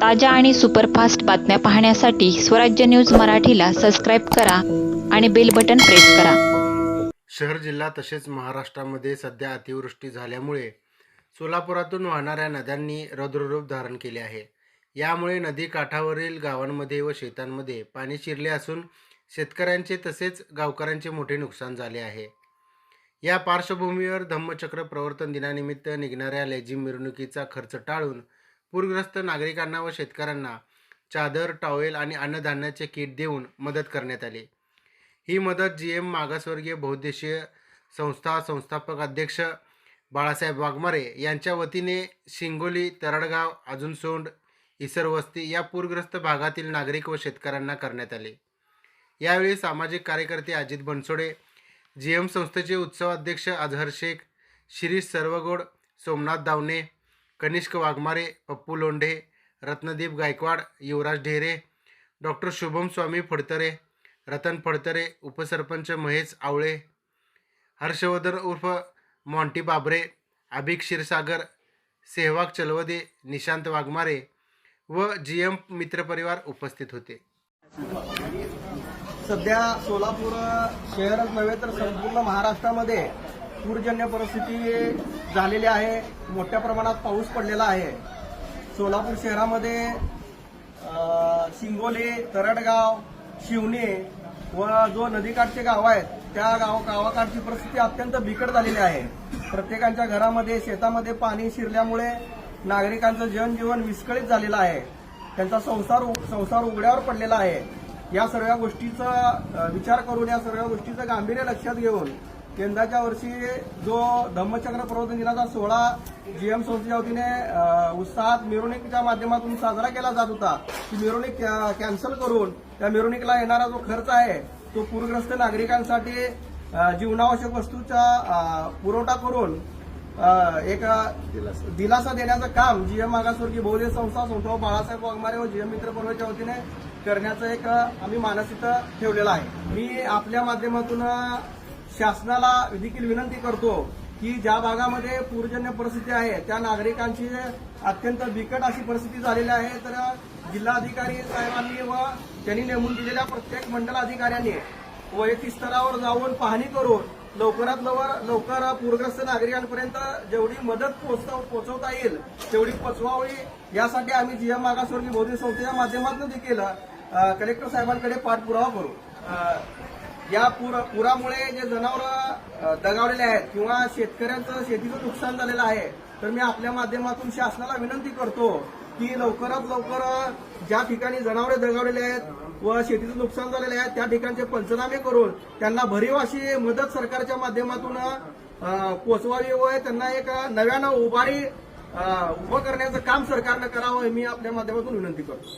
ताज्या आणि सुपरफास्ट बातम्या पाहण्यासाठी स्वराज्य न्यूज मराठीला सबस्क्राईब करा आणि बेल बटन प्रेस करा. शहर जिल्हा तसेच महाराष्ट्रामध्ये सध्या अतिवृष्टी झाल्यामुळे सोलापुरातून वाहणाऱ्या नद्यांनी रौद्ररूप धारण केले आहे. यामुळे नदी काठावरील गावांमध्ये व शेतांमध्ये पाणी शिरले असून शेतकऱ्यांचे तसेच गावकऱ्यांचे मोठे नुकसान झाले आहे. या पार्श्वभूमीवर धम्मचक्र प्रवर्तन दिनानिमित्त निघणाऱ्या लेझिम मिरवणुकीचा खर्च टाळून पूरग्रस्त नागरिकांना व शेतकऱ्यांना चादर टॉवेल आणि अन्नधान्याचे किट देऊन मदत करण्यात आली. ही मदत जी एम मागासवर्गीय बहुद्देशीय संस्था संस्थापक अध्यक्ष बाळासाहेब वाघमारे यांच्या वतीने शिंगोली तरडगाव अजूनसोंड इसरवस्ती या पूरग्रस्त भागातील नागरिक व शेतकऱ्यांना करण्यात आले. यावेळी सामाजिक कार्यकर्ते अजित बनसोडे जी एम संस्थेचे उत्सव अध्यक्ष अझहर शेख शिरीष सर्वगोड सोमनाथ दावणे कनिष्क वाघमारे पप्पू लोंढे रत्नदीप गायकवाड युवराज ढेरे डॉक्टर शुभम स्वामी फडतरे रतन फडतरे उपसरपंच महेश आवळे हर्षवर्धन उर्फ मॉन्टी बाबरे अभिक क्षीरसागर सेहवाग चलवदे निशांत वाघमारे व जी एम मित्रपरिवार उपस्थित होते. सध्या सोलापूर शहरच नव्हे तर संपूर्ण महाराष्ट्रामध्ये पूरजन्य परिस्थिती झालेली आहे. मोठ्या प्रमाणात पाऊस पडलेला आहे. सोलापूर शहरामध्ये अ, शिंगोली तरडगाव शिवणे व जो नदीकाठचे गाव आहेत त्या गाव गावाकाठची परिस्थिती अत्यंत बिकट झालेली आहे. प्रत्येकाच्या घरामध्ये शेतामध्ये पाणी शिरल्यामुळे नागरिकांचं जनजीवन विस्कळीत झालेलं आहे. त्यांचा संसार संसार उघड्यावर पडलेला आहे. या सर्व गोष्टीचा विचार करून या सर्व गोष्टीचं गांभीर्य लक्षात घेऊन यंदाच्या वर्षी जो धम्मचक्र प्रवर्तन दिनाचा सोहळा जीएम संस्थेच्या वतीने उत्साहात मिरवणुकीच्या माध्यमातून साजरा केला जात होता. ती मिरवणूक कॅ- कॅन्सल करून त्या मिरवणुकीला येणारा जो खर्च आहे तो पूरग्रस्त नागरिकांसाठी जीवनावश्यक वस्तूचा पुरवठा करून एक दिलासा देण्याचं काम जीएम मागासवर्गीय बहुदेव संस्था संतो बाळासाहेब वाघमारे व जीएम मित्र परिवारच्या वतीने करण्याचं एक आम्ही मानसिक ठेवलेलं ठेवलेला आहे. मी आपल्या माध्यमातून शासनाला देखील विनंती करतो की ज्या भागामध्ये पूरजन्य परिस्थिती आहे त्या नागरिकांची अत्यंत बिकट अशी परिस्थिती झालेली आहे. तर जिल्हाधिकारी साहेबांनी व त्यांनी नेमून दिलेल्या प्रत्येक मंडलाधिकाऱ्यांनी वैयक्तिक स्तरावर जाऊन पाहणी करून लवकरात लवकर लवकर पूरग्रस्त नागरिकांपर्यंत जेवढी मदत पोहोचव पोहोचवता येईल तेवढी पोचवावी. यासाठी आम्ही जीएम मागासवर्गीय बौद्धिक संस्थेच्या माध्यमातून देखील कलेक्टर साहेबांकडे पाठपुरावा करू. या पूर पुरामुळे जे जनावर दगावलेले आहेत किंवा शेतकऱ्यांचं शेतीचं नुकसान झालेलं आहे तर मी आपल्या माध्यमातून शासनाला विनंती करतो की लवकरात लवकर ज्या ठिकाणी जनावरे दगावलेले आहेत व शेतीचं नुकसान झालेलं आहे त्या ठिकाणचे पंचनामे करून त्यांना भरीव अशी मदत सरकारच्या माध्यमातून पोचवावी व त्यांना एक नव्यानं उभारी उभं करण्याचं काम सरकारनं करावं हे मी आपल्या माध्यमातून विनंती करतो.